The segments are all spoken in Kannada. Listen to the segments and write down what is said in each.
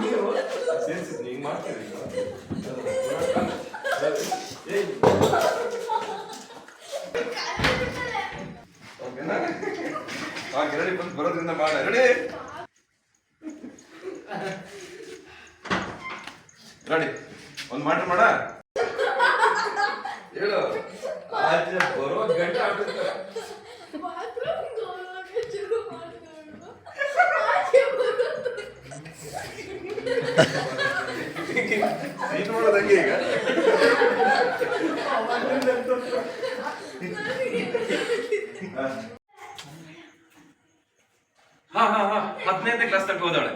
ಹಿಂಗ್? ಆ ಗಿರಣಿ ಬಂದು ಬರೋದ್ರಿಂದ ಮಾಡ. ರೆಡಿ? ರೆಡಿ. ಒಂದು ಮಾಡ್ರಿ ಮಾಡ. ಹೇಳು. ಬರೋ ಗಂಟೆ ಆಗ್ಬಿಡುತ್ತೆ. ನೀನ್ ಮಾಡೋದಂಗೆ ಈಗ ಹಾ ಹಾ ಹಾ ಹದಿನೈದನೇ ಕ್ಲಾಸ್ ತನಕ ಹೋದವಳೆ.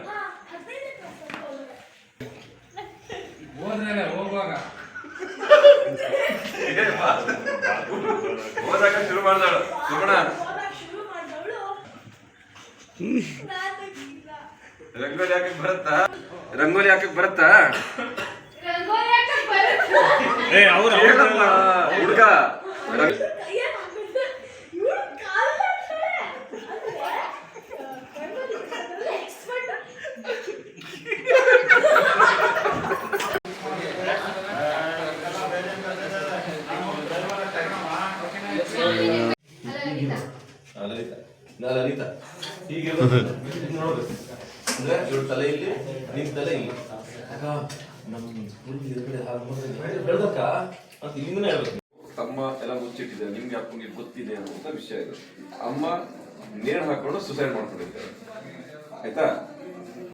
ಹೋದ್ಮೇಲೆ ಹೋಗುವಾಗ. ಹೋದಾಗ ಶುರು ಮಾಡ್ದಾಳು ಸುಮಣ ರಂಗೋಲಿ ಹಾಕಿ ಬರುತ್ತಾ? ರಂಗೋಲಿ ಹಾಕಕ್ ಬರುತ್ತಾ? ಏ ಅವ್ರು ಹೇಳಮ್ಮ ಹುಡುಗ. ಲಲಿತ. ನಾ ಲಲಿತ. ಹೀಗೆ ನೋಡ್ಬೇಕು ಅಂದ್ರೆ ಇವ್ರ ತಲೆ ಇಲ್ಲಿ ನಿನ್ ತಲೆ ಇಲ್ಲಿ. ಅಕ್ಕ ನಮ್ ಹುಡುಗಿ ಎದುರುಗಡೆ ಹೇಳ್ದಕ್ಕ ಅಂತ ಇಲ್ಲಿಂದನೇ ಹೇಳ್ಬೇಕು. ತಮ್ಮ ಎಲ್ಲ ಮುಚ್ಚಿಟ್ಟಿದ್ದಾರೆ ನಿಮ್ಗೆ ಅಪ್ಪನಿಗೆ ಗೊತ್ತಿದೆ ಅನ್ನುವಂಥ ವಿಷಯ ಇದು. ಅಮ್ಮ ನೇಣು ಹಾಕೊಂಡು ಸುಸೈಡ್ ಮಾಡ್ಕೊಂಡಿದ್ದಾರೆ ಆಯ್ತಾ?